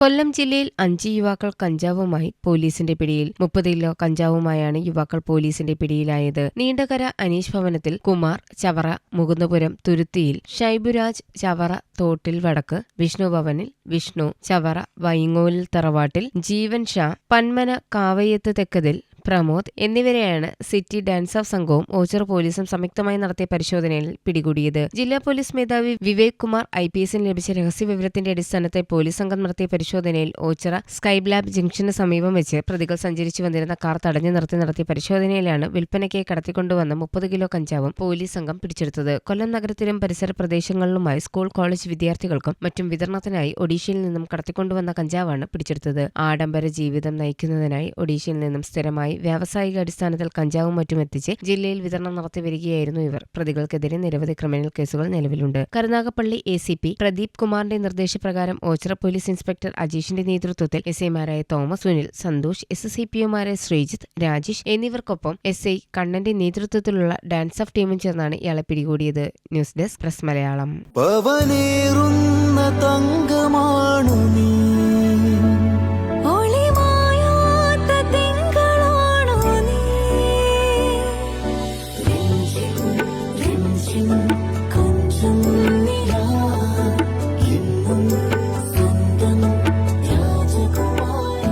കൊല്ലം ജില്ലയിൽ അഞ്ച് യുവാക്കൾ കഞ്ചാവുമായി പോലീസിന്റെ പിടിയിൽ മുപ്പത് കിലോ കഞ്ചാവുമായാണ് യുവാക്കൾ പോലീസിന്റെ പിടിയിലായത്. നീണ്ടകര അനീഷ് ഭവനത്തിൽ കുമാർ ചവറ മുകുന്ദപുരം തുരുത്തിയിൽ ഷൈബുരാജ് ചവറ തോട്ടിൽ വടക്ക് വിഷ്ണു ഭവനിൽ വിഷ്ണു ചവറ വൈങ്ങോലിൽ തറവാട്ടിൽ ജീവൻ ഷാ പന്മന കാവയത്ത് തെക്കതിൽ പ്രമോദ് എന്നിവരെയാണ് സിറ്റി ഡാൻസ് ഓഫ് സംഘവും ഓച്ചർ പോലീസും സംയുക്തമായി നടത്തിയ പരിശോധനയിൽ പിടികൂടിയത്. ജില്ലാ പോലീസ് മേധാവി വിവേക് കുമാർ ഐ പി എസിന് ലഭിച്ച രഹസ്യ വിവരത്തിന്റെ അടിസ്ഥാനത്തിൽ പോലീസ് സംഘം നടത്തിയ പരിശോധനയിൽ ഓച്ചറ സ്കൈബ്ലാബ് ജംഗ്ഷന് സമീപം വെച്ച് പ്രതികൾ സഞ്ചരിച്ചു വന്നിരുന്ന കാർ തടഞ്ഞു നിർത്തി നടത്തിയ പരിശോധനയിലാണ് വിൽപ്പനയ്ക്കായി കടത്തിക്കൊണ്ടുവന്ന മുപ്പത് കിലോ കഞ്ചാവും പോലീസ് സംഘം പിടിച്ചെടുത്തത്. കൊല്ലം നഗരത്തിലും പരിസര പ്രദേശങ്ങളിലുമായി സ്കൂൾ കോളേജ് വിദ്യാർത്ഥികൾക്കും മറ്റും വിതരണത്തിനായി ഒഡീഷയിൽ നിന്നും കടത്തിക്കൊണ്ടുവന്ന കഞ്ചാവാണ് പിടിച്ചെടുത്തത്. ആഡംബര ജീവിതം നയിക്കുന്നതിനായി ഒഡീഷയിൽ നിന്നും സ്ഥിരമായി വ്യാവസായിക അടിസ്ഥാനത്തിൽ കഞ്ചാവും മറ്റും എത്തിച്ച് ജില്ലയിൽ വിതരണം നടത്തി വരികയായിരുന്നു ഇവർ. പ്രതികൾക്കെതിരെ നിരവധി ക്രിമിനൽ കേസുകൾ നിലവിലുണ്ട്. Karunagappally A C P Pradeep കുമാറിന്റെ നിർദ്ദേശപ്രകാരം ഓച്ചിറ പോലീസ് ഇൻസ്പെക്ടർ അജീഷിന്റെ നേതൃത്വത്തിൽ എസ് ഐമാരായ Thomas Sunil Santhosh S C P ഒമാരായ Sreejith Rajesh എന്നിവർക്കൊപ്പം എസ് ഐ കണ്ണന്റെ നേതൃത്വത്തിലുള്ള ഡാൻസ് ഓഫ് ടീമും ചേർന്നാണ് ഇയാളെ പിടികൂടിയത്. News desk press Malayalam. തങ്കമാണു നീ.